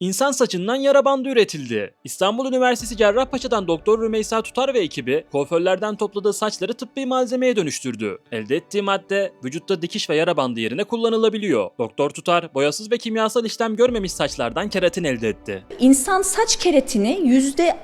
İnsan saçından yara bandı üretildi. İstanbul Üniversitesi Cerrahpaşa'dan Doktor Rümeysa Tutar ve ekibi kuaförlerden topladığı saçları tıbbi malzemeye dönüştürdü. Elde ettiği madde vücutta dikiş ve yara bandı yerine kullanılabiliyor. Doktor Tutar boyasız ve kimyasal işlem görmemiş saçlardan keratin elde etti. İnsan saç keratini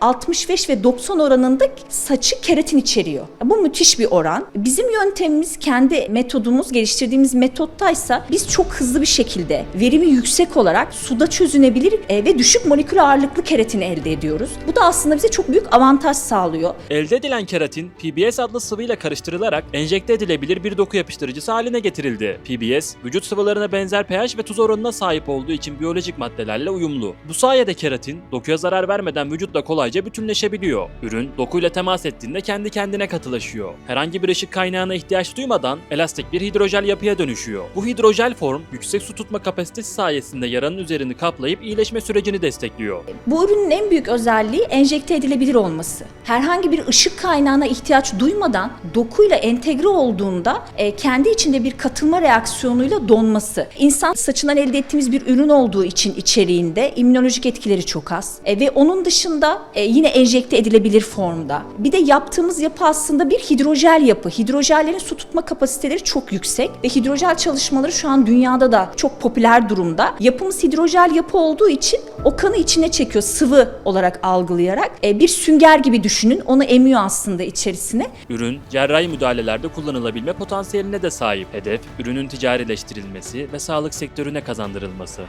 %65 ve 90 oranında saçı keratin içeriyor. Bu müthiş bir oran. Bizim yöntemimiz, kendi metodumuz, geliştirdiğimiz metottaysa biz çok hızlı bir şekilde verimi yüksek olarak suda çözünebilir e, ve düşük molekül ağırlıklı keratin elde ediyoruz. Bu da aslında bize çok büyük avantaj sağlıyor. Elde edilen keratin PBS adlı sıvıyla karıştırılarak enjekte edilebilir bir doku yapıştırıcısı haline getirildi. PBS, vücut sıvılarına benzer pH ve tuz oranına sahip olduğu için biyolojik maddelerle uyumlu. Bu sayede keratin dokuya zarar vermeden vücutla kolayca bütünleşebiliyor. Ürün dokuyla temas ettiğinde kendi kendine katılaşıyor. Herhangi bir ışık kaynağına ihtiyaç duymadan elastik bir hidrojel yapıya dönüşüyor. Bu hidrojel form yüksek su tutma kapasitesi sayesinde yaranın üzerini kaplayıp iyileşme sürecini destekliyor. Bu ürünün en büyük özelliği enjekte edilebilir olması. Herhangi bir ışık kaynağına ihtiyaç duymadan dokuyla entegre olduğunda e, kendi içinde bir katılma reaksiyonuyla donması. İnsan saçından elde ettiğimiz bir ürün olduğu için içeriğinde immünolojik etkileri çok az. E, ve onun dışında e, yine enjekte edilebilir formda. Bir de yaptığımız yapı aslında bir hidrojel yapı. Hidrojellerin su tutma kapasiteleri çok yüksek ve hidrojel çalışmaları şu an dünyada da çok popüler durumda. Yapımız hidrojel yapı olduğu için o kanı içine çekiyor sıvı olarak algılayarak. E, bir sünger gibi düşünün. Onu emiyor aslında içerisine. Ürün, cerrahi müdahalelerde kullanılabilme potansiyeline de sahip. Hedef, ürünün ticarileştirilmesi ve sağlık sektörüne kazandırılması.